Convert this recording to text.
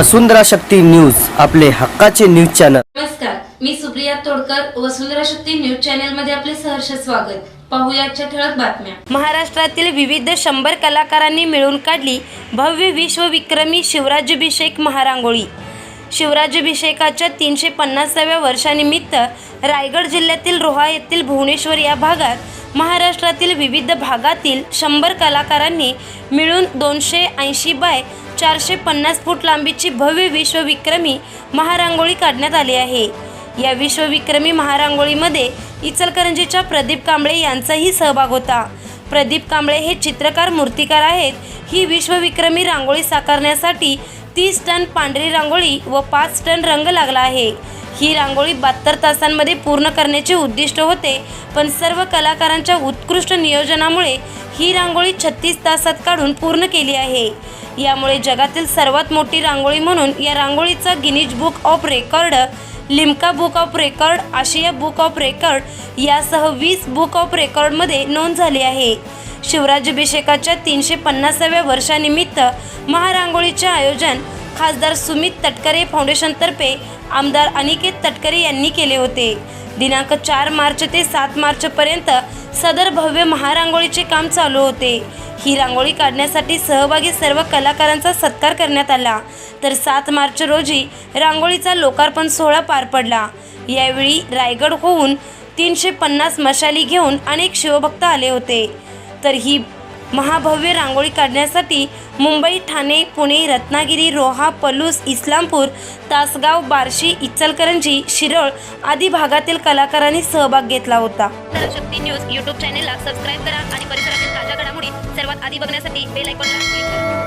वसुंधरा Shakti news आपले हक्काचे news channel. नमस्कार मी सुप्रिया तोडकर वसुंधरा शक्ती न्यूज चॅनलमध्ये आपले सहर्ष स्वागत. पाहूया आजच्या ठळक बातम्या. महाराष्ट्रातील विविध शंभर कलाकारांनी मिळून काढली भव्य विश्वविक्रमी शिवराज्याभिषेक महारांगोळी. शिवराज्याभिषेकाच्या तीनशे पन्नासाव्या वर्षानिमित्त रायगड जिल्ह्यातील रोहा येथील भुवनेश्वर या भागात महाराष्ट्रातील विविध भागातील शंभर कलाकारांनी मिळून दोनशे ऐंशी बाय चारशे पन्नास फूट लांबीची भव्य विश्वविक्रमी महारांगोळी काढण्यात आली आहे. या विश्वविक्रमी महारांगोळीमध्ये इचलकरंजीच्या प्रदीप कांबळे यांचाही सहभाग होता. प्रदीप कांबळे हे चित्रकार मूर्तिकार आहेत. ही विश्वविक्रमी रांगोळी साकारण्यासाठी तीस टन पांढरी रांगोळी व पाच टन रंग लागला आहे. ही रांगोळी बहात्तर तासांमध्ये पूर्ण करण्याचे उद्दिष्ट होते पण सर्व कलाकारांच्या उत्कृष्ट नियोजनामुळे ही रांगोळी छत्तीस तासात काढून पूर्ण केली आहे. यामुळे जगातील सर्वात मोठी रांगोळी म्हणून या रांगोळीचा Guinness book of record Limca book of record Asia book of record यासह वीस बुक ऑफ रेकॉर्डमध्ये नोंद झाली आहे. शिवराज्याभिषेकाच्या तीनशे पन्नासाव्या वर्षानिमित्त महारांगोळीचे आयोजन खासदार सुमित तटकरे फाउंडेशनतर्फे आमदार अनिकेत तटकरे यांनी केले होते. दिनांक चार मार्च ते सात मार्चपर्यंत सदर भव्य महारांगोळीचे काम चालू होते. ही रांगोळी काढण्यासाठी सहभागी सर्व कलाकारांचा सत्कार करण्यात आला. तर सात मार्च रोजी रांगोळीचा लोकार्पण सोहळा पार पडला. यावेळी रायगड होऊन तीनशे पन्नास मशाली घेऊन अनेक शिवभक्त आले होते. तर ही महाभव्य रांगोळी काढण्यासाठी मुंबई ठाणे पुणे रत्नागिरी रोहा पलूस इस्लामपूर तासगाव बार्शी इचलकरंजी शिरोळ आदी भागातील कलाकारांनी सहभाग घेतला होता. शक्ती न्यूज यूट्यूब चॅनेलला सबस्क्राईब करा आणि परिसरातील ताज्या घडामोडी सर्वात आधी बघण्यासाठी बेल आयकॉनला क्लिक करा.